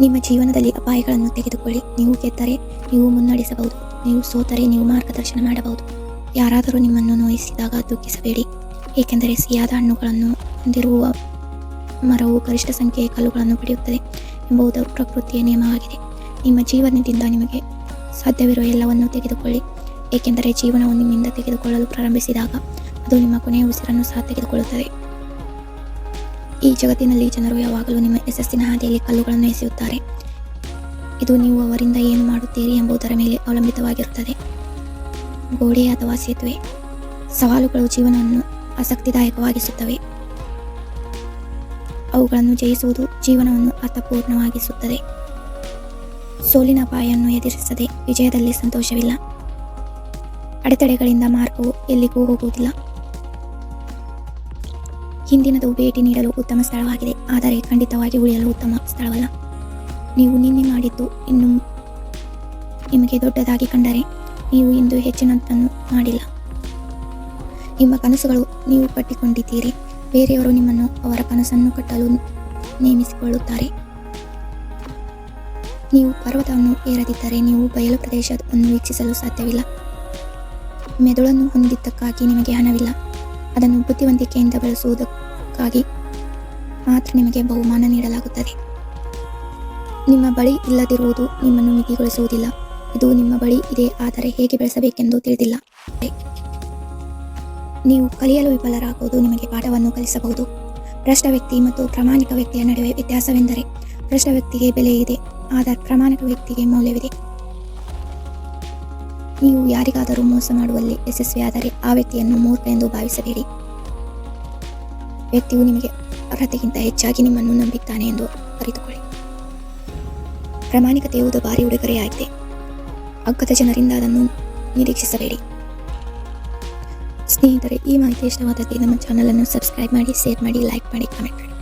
ನಿಮ್ಮ ಜೀವನದಲ್ಲಿ ಅಪಾಯಗಳನ್ನು ತೆಗೆದುಕೊಳ್ಳಿ. ನೀವು ಗೆದ್ದರೆ ನೀವು ಮುನ್ನಡೆಸಬಹುದು. ನೀವು ಸೋತರೆ ನೀವು ಮಾರ್ಗದರ್ಶನ ಮಾಡಬಹುದು. ಯಾರಾದರೂ ನಿಮ್ಮನ್ನು ನೋಯಿಸಿದಾಗ ದುಃಖಿಸಬೇಡಿ. ಏಕೆಂದರೆ ಸಿಹಿಯಾದ ಹಣ್ಣುಗಳನ್ನು ಹೊಂದಿರುವ ಮರವು ಗರಿಷ್ಠ ಸಂಖ್ಯೆಯ ಕಲ್ಲುಗಳನ್ನು ಪಡೆಯುತ್ತದೆ ಎಂಬುದು ಪ್ರಕೃತಿಯ ನಿಯಮವಾಗಿದೆ. ನಿಮ್ಮ ಜೀವನದಿಂದ ನಿಮಗೆ ಸಾಧ್ಯವಿರುವ ಎಲ್ಲವನ್ನೂ ತೆಗೆದುಕೊಳ್ಳಿ. ಏಕೆಂದರೆ ಜೀವನವು ನಿಮ್ಮಿಂದ ತೆಗೆದುಕೊಳ್ಳಲು ಪ್ರಾರಂಭಿಸಿದಾಗ ಅದು ನಿಮ್ಮ ಕೊನೆಯ ಉಸಿರನ್ನು ಸಹ ತೆಗೆದುಕೊಳ್ಳುತ್ತದೆ. ಈ ಜಗತ್ತಿನಲ್ಲಿ ಜನರು ಯಾವಾಗಲೂ ನಿಮ್ಮ ಯಶಸ್ಸಿನ ಹಾದಿಯಲ್ಲಿ ಕಲ್ಲುಗಳನ್ನು ಎಸೆಯುತ್ತಾರೆ. ಇದು ನೀವು ಅವರಿಂದ ಏನು ಮಾಡುತ್ತೀರಿ ಎಂಬುದರ ಮೇಲೆ ಅವಲಂಬಿತವಾಗಿರುತ್ತದೆ. ಗೋಡೆ ಅಥವಾ ಸೇತುವೆ, ಸವಾಲುಗಳು ಜೀವನವನ್ನು ಆಸಕ್ತಿದಾಯಕವಾಗಿಸುತ್ತವೆ. ಅವುಗಳನ್ನು ಜಯಿಸುವುದು ಜೀವನವನ್ನು ಅರ್ಥಪೂರ್ಣವಾಗಿಸುತ್ತದೆ. ಸೋಲಿನ ಅಪಾಯವನ್ನು ಎದುರಿಸದೆ ವಿಜಯದಲ್ಲಿ ಸಂತೋಷವಿಲ್ಲ. ಅಡೆತಡೆಗಳಿಂದ ಮಾರ್ಗವು ಎಲ್ಲಿಗೂ ಹೋಗುವುದಿಲ್ಲ. ಹಿಂದಿನದು ಭೇಟಿ ನೀಡಲು ಉತ್ತಮ ಸ್ಥಳವಾಗಿದೆ. ಆದರೆ ಖಂಡಿತವಾಗಿ ಉಳಿಯಲು ಉತ್ತಮ ಸ್ಥಳವಲ್ಲ. ನೀವು ನಿನ್ನೆ ಮಾಡಿದ್ದು ಇನ್ನು ನಿಮಗೆ ದೊಡ್ಡದಾಗಿ ಕಂಡರೆ ನೀವು ಇಂದು ಹೆಚ್ಚಿನದನ್ನು ಮಾಡಿಲ್ಲ. ನಿಮ್ಮ ಕನಸುಗಳು ನೀವು ಕಟ್ಟಿಕೊಂಡಿದ್ದೀರಿ. ಬೇರೆಯವರು ನಿಮ್ಮನ್ನು ಅವರ ಕನಸನ್ನು ಕಟ್ಟಲು ನೇಮಿಸಿಕೊಳ್ಳುತ್ತಾರೆ. ನೀವು ಪರ್ವತವನ್ನು ಏರದಿದ್ದರೆ ನೀವು ಬಯಲು ಪ್ರದೇಶವನ್ನು ವೀಕ್ಷಿಸಲು ಸಾಧ್ಯವಿಲ್ಲ. ಮೆದುಳನ್ನು ಹೊಂದಿದ್ದಕ್ಕಾಗಿ ನಿಮಗೆ ಹಣವಿಲ್ಲ. ಅದನ್ನು ಬುದ್ಧಿವಂತಿಕೆಯಿಂದ ಬಳಸುವುದಕ್ಕಾಗಿ ಮಾತ್ರ ನಿಮಗೆ ಬಹುಮಾನ ನೀಡಲಾಗುತ್ತದೆ. ನಿಮ್ಮ ಬಳಿ ಇಲ್ಲದಿರುವುದು ನಿಮ್ಮನ್ನು ಮಿತಿಗೊಳಿಸುವುದಿಲ್ಲ ಇದು ನಿಮ್ಮ ಬಳಿ ಇದೆ, ಆದರೆ ಹೇಗೆ ಬೆಳೆಸಬೇಕೆಂದು ತಿಳಿದಿಲ್ಲ. ನೀವು ಕಲಿಯಲು ವಿಫಲರಾಗುವುದು ನಿಮಗೆ ಪಾಠವನ್ನು ಕಲಿಸಬಹುದು. ಭ್ರಷ್ಟ ವ್ಯಕ್ತಿ ಮತ್ತು ಪ್ರಾಮಾಣಿಕ ವ್ಯಕ್ತಿಯ ನಡುವೆ ವ್ಯತ್ಯಾಸವೆಂದರೆ ಭ್ರಷ್ಟ ವ್ಯಕ್ತಿಗೆ ಬೆಲೆ ಇದೆ ಆದರೆ ಪ್ರಾಮಾಣಿಕ ವ್ಯಕ್ತಿಗೆ ಮೌಲ್ಯವಿದೆ. ನೀವು ಯಾರಿಗಾದರೂ ಮೋಸ ಮಾಡುವಲ್ಲಿ ಯಶಸ್ವಿಯಾದರೆ ಆ ವ್ಯಕ್ತಿಯನ್ನು ಮೂರ್ಖ ಎಂದು ಭಾವಿಸಬೇಡಿ. ವ್ಯಕ್ತಿಯು ನಿಮಗೆ ಅರ್ಹತೆಗಿಂತ ಹೆಚ್ಚಾಗಿ ನಿಮ್ಮನ್ನು ನಂಬಿದ್ದಾನೆ ಎಂದು ಅರಿತುಕೊಳ್ಳಿ. ಪ್ರಾಮಾಣಿಕತೆಯು ಭಾರಿ ಉಡುಗೊರೆಯಾಗಿದೆ. ಅಗ್ಗದ ಜನರಿಂದ ಅದನ್ನು ನಿರೀಕ್ಷಿಸಬೇಡಿ. ಸ್ನೇಹಿತರೆ, ಈ ಮಾಹಿತಿ ಇಷ್ಟವಾದಲ್ಲಿ ನಮ್ಮ ಚಾನಲನ್ನು ಸಬ್ಸ್ಕ್ರೈಬ್ ಮಾಡಿ, ಶೇರ್ ಮಾಡಿ, ಲೈಕ್ ಮಾಡಿ, ಕಾಮೆಂಟ್ ಮಾಡಿ.